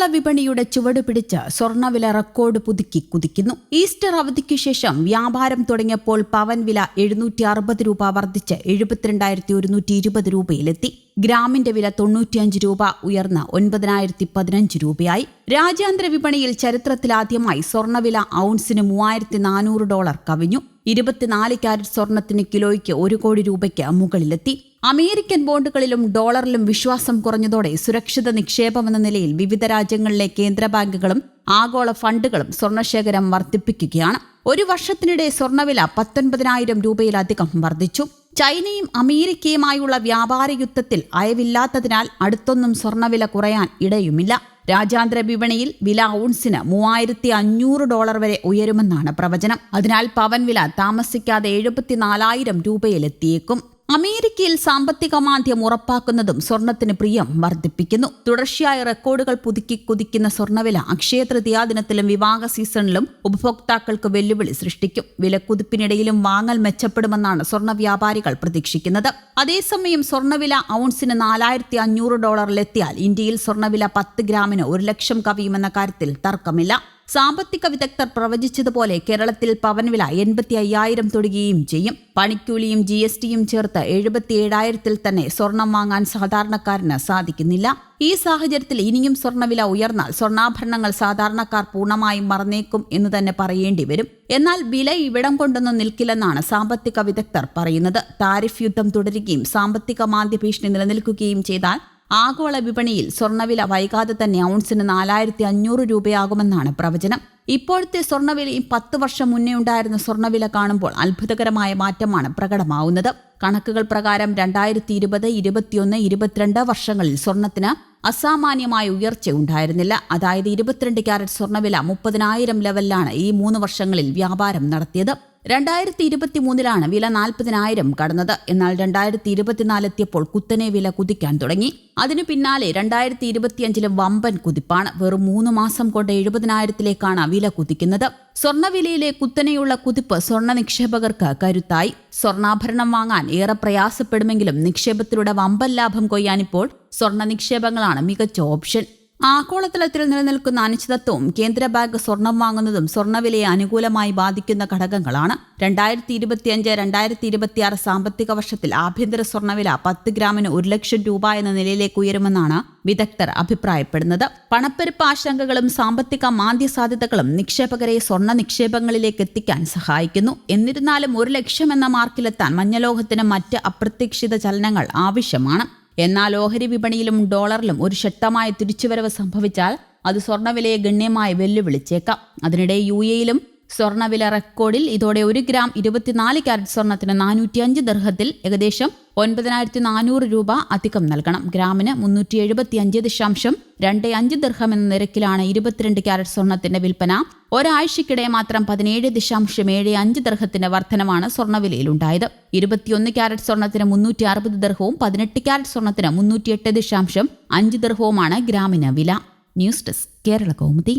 ആഗോള വിപണിയുടെ ചുവട് പിടിച്ച് സ്വർണവില റെക്കോർഡ് പുതുക്കി കുതിക്കുന്നു. ഈസ്റ്റർ അവധിക്ക് ശേഷം വ്യാപാരം തുടങ്ങിയപ്പോൾ പവൻ വില എഴുന്നൂറ്റി അറുപത് രൂപ വർദ്ധിച്ച് എഴുപത്തിരണ്ടായിരത്തി ഒരുന്നൂറ്റി ഇരുപത് രൂപയിലെത്തി. ഗ്രാമിന്റെ വില തൊണ്ണൂറ്റിയഞ്ച് രൂപ ഉയർന്ന് ഒൻപതിനായിരത്തി പതിനഞ്ച് രൂപയായി. രാജ്യാന്തര വിപണിയിൽ ചരിത്രത്തിലാദ്യമായി സ്വർണവില ഔൺസിന് മൂവായിരത്തി നാനൂറ് ഡോളർ കവിഞ്ഞു. ഇരുപത്തിനാല് ക്യാരറ്റ് സ്വർണത്തിന് കിലോയ്ക്ക് ഒരു കോടി രൂപയ്ക്ക് മുകളിലെത്തി. അമേരിക്കൻ ബോണ്ടുകളിലും ഡോളറിലും വിശ്വാസം കുറഞ്ഞതോടെ സുരക്ഷിത നിക്ഷേപമെന്ന നിലയിൽ വിവിധ രാജ്യങ്ങളിലെ കേന്ദ്ര ബാങ്കുകളും ആഗോള ഫണ്ടുകളും സ്വർണശേഖരം വർദ്ധിപ്പിക്കുകയാണ്. ഒരു വർഷത്തിനിടെ സ്വർണവില പത്തൊൻപതിനായിരം രൂപയിലധികം വർദ്ധിച്ചു. ചൈനയും അമേരിക്കയുമായുള്ള വ്യാപാര യുദ്ധത്തിൽ അയവില്ലാത്തതിനാൽ അടുത്തൊന്നും സ്വർണവില കുറയാൻ ഇടയുമില്ല. രാജ്യാന്തര വിപണിയിൽ വില ഔൺസിന് മൂവായിരത്തി അഞ്ഞൂറ് ഡോളർ വരെ ഉയരുമെന്നാണ് പ്രവചനം. അതിനാൽ പവൻ വില താമസിക്കാതെ എഴുപത്തിനാലായിരം രൂപയിലെത്തിയേക്കും. അമേരിക്കയിൽ സാമ്പത്തിക മാന്ദ്യം ഉറപ്പാക്കുന്നതും സ്വർണത്തിന് പ്രിയം വർദ്ധിപ്പിക്കുന്നു. തുടർച്ചയായ റെക്കോർഡുകൾ പുതുക്കി കുതിക്കുന്ന സ്വർണവില അക്ഷയ തൃതീയാ ദിനത്തിലും വിവാഹ സീസണിലും ഉപഭോക്താക്കൾക്ക് വെല്ലുവിളി സൃഷ്ടിക്കും. വിലക്കുതിപ്പിനിടയിലും വാങ്ങൽ മെച്ചപ്പെടുമെന്നാണ് സ്വർണ വ്യാപാരികൾ പ്രതീക്ഷിക്കുന്നത്. അതേസമയം സ്വർണവില ഔൺസിന് നാലായിരത്തി അഞ്ഞൂറ് ഡോളറിലെത്തിയാൽ ഇന്ത്യയിൽ സ്വർണവില പത്ത് ഗ്രാമിന് ഒരു ലക്ഷം കവിയുമെന്ന കാര്യത്തിൽ തർക്കമില്ല. സാമ്പത്തിക വിദഗ്ധർ പ്രവചിച്ചതുപോലെ കേരളത്തിൽ പവൻവില എൺപത്തി അയ്യായിരം തൊടുകയും ചെയ്യും. പണിക്കൂലിയും ജി എസ് ടിയും ചേർത്ത് എഴുപത്തി ഏഴായിരത്തിൽ തന്നെ സ്വർണം വാങ്ങാൻ സാധാരണക്കാരന് സാധിക്കുന്നില്ല. ഈ സാഹചര്യത്തിൽ ഇനിയും സ്വർണവില ഉയർന്നാൽ സ്വർണാഭരണങ്ങൾ സാധാരണക്കാർ പൂർണമായും മറന്നേക്കും എന്ന് തന്നെ പറയേണ്ടി വരും. എന്നാൽ വില ഇവിടം കൊണ്ടൊന്നും നിൽക്കില്ലെന്നാണ് സാമ്പത്തിക വിദഗ്ധർ പറയുന്നത്. താരിഫ് യുദ്ധം തുടരുകയും സാമ്പത്തിക മാന്ദ്യ ഭീഷണി നിലനിൽക്കുകയും ചെയ്താൽ ആഗോള വിപണിയിൽ സ്വർണവില വൈകാതെ തന്നെ ഔൺസിന് നാലായിരത്തി അഞ്ഞൂറ് രൂപയാകുമെന്നാണ് പ്രവചനം. ഇപ്പോഴത്തെ സ്വർണവിലയും പത്ത് വർഷം മുന്നേ ഉണ്ടായിരുന്ന സ്വർണവില കാണുമ്പോൾ അത്ഭുതകരമായ മാറ്റമാണ് പ്രകടമാവുന്നത്. കണക്കുകൾ പ്രകാരം രണ്ടായിരത്തി ഇരുപത് ഇരുപത്തിയൊന്ന് ഇരുപത്തിരണ്ട് വർഷങ്ങളിൽ സ്വർണത്തിന് അസാമാന്യമായ ഉയർച്ച ഉണ്ടായിരുന്നില്ല. അതായത് ഇരുപത്തിരണ്ട് ക്യാരറ്റ് സ്വർണവില മുപ്പതിനായിരം ലെവലിലാണ് ഈ മൂന്ന് വർഷങ്ങളിൽ വ്യാപാരം നടത്തിയത്. രണ്ടായിരത്തി ഇരുപത്തി മൂന്നിലാണ് വില നാൽപ്പതിനായിരം കടന്നത്. എന്നാൽ രണ്ടായിരത്തി ഇരുപത്തിനാല് എത്തിയപ്പോൾ കുത്തനെ വില കുതിക്കാൻ തുടങ്ങി. അതിനു പിന്നാലെ രണ്ടായിരത്തി ഇരുപത്തിയഞ്ചിലെ വമ്പൻ കുതിപ്പാണ് വെറും മൂന്ന് മാസം കൊണ്ട് എഴുപതിനായിരത്തിലേക്കാണ് വില കുതിക്കുന്നത്. സ്വർണവിലയിലെ കുത്തനെയുള്ള കുതിപ്പ് സ്വർണ നിക്ഷേപകർക്ക് കരുത്തായി. സ്വർണാഭരണം വാങ്ങാൻ ഏറെ പ്രയാസപ്പെടുമെങ്കിലും നിക്ഷേപത്തിലൂടെ വമ്പൻ ലാഭം കൊയ്യാനിപ്പോൾ സ്വർണ നിക്ഷേപങ്ങളാണ് മികച്ച ഓപ്ഷൻ. ആഗോളതലത്തിൽ നിലനിൽക്കുന്ന അനിശ്ചിതത്വവും കേന്ദ്ര ബാങ്ക് സ്വർണം വാങ്ങുന്നതും സ്വർണവിലയെ അനുകൂലമായി ബാധിക്കുന്ന ഘടകങ്ങളാണ്. രണ്ടായിരത്തി ഇരുപത്തിയഞ്ച് രണ്ടായിരത്തി ഇരുപത്തിയാറ് സാമ്പത്തിക വർഷത്തിൽ ആഭ്യന്തര സ്വർണവില പത്ത് ഗ്രാമിന് ഒരു ലക്ഷം രൂപ എന്ന നിലയിലേക്ക് ഉയരുമെന്നാണ് വിദഗ്ധർ അഭിപ്രായപ്പെടുന്നത്. പണപ്പെരുപ്പ് ആശങ്കകളും സാമ്പത്തിക മാന്ദ്യ സാധ്യതകളും നിക്ഷേപകരെ സ്വർണ നിക്ഷേപങ്ങളിലേക്ക് എത്തിക്കാൻ സഹായിക്കുന്നു. എന്നിരുന്നാലും ഒരു ലക്ഷം എന്ന മാർക്കിലെത്താൻ മഞ്ഞലോഹത്തിന് മറ്റ് അപ്രതീക്ഷിത ചലനങ്ങൾ ആവശ്യമാണ്. എന്നാൽ ഓഹരി വിപണിയിലും ഡോളറിലും ഒരു ശക്തമായ തിരിച്ചുവരവ് സംഭവിച്ചാൽ അത് സ്വർണവിലയെ ഗണ്യമായി വെല്ലുവിളിച്ചേക്കാം. അതിനിടെ യു എയിലും സ്വർണവില റെക്കോർഡിൽ ഇതോടെ ഒരു ഗ്രാം ഇരുപത്തിനാല് ക്യാരറ്റ് സ്വർണത്തിന് നാനൂറ്റിയഞ്ച് ദർഹത്തിൽ ഏകദേശം ഒൻപതിനായിരത്തി നാനൂറ് രൂപ അധികം നൽകണം. ഗ്രാമിന് മുന്നൂറ്റി എഴുപത്തി അഞ്ച് ദശാംശം രണ്ട് അഞ്ച് ദർഹം എന്ന നിരക്കിലാണ് ഇരുപത്തിരണ്ട് ക്യാരറ്റ് സ്വർണത്തിന്റെ വിൽപ്പന. ഒരാഴ്ചക്കിടെ മാത്രം പതിനേഴ് ദശാംശം ഏഴ് അഞ്ച് ദർഹത്തിന്റെ വർധനമാണ് സ്വർണവിലയിലുണ്ടായത് ഇരുപത്തിയൊന്ന് ക്യാരറ്റ് സ്വർണത്തിന് മുന്നൂറ്റി അറുപത് ദർഹവും പതിനെട്ട് ക്യാരറ്റ് സ്വർണത്തിന് മുന്നൂറ്റി എട്ട് ദശാംശം അഞ്ച് ദർഹവുമാണ് ഗ്രാമിന് വില. News desk Kerala Kaumudi.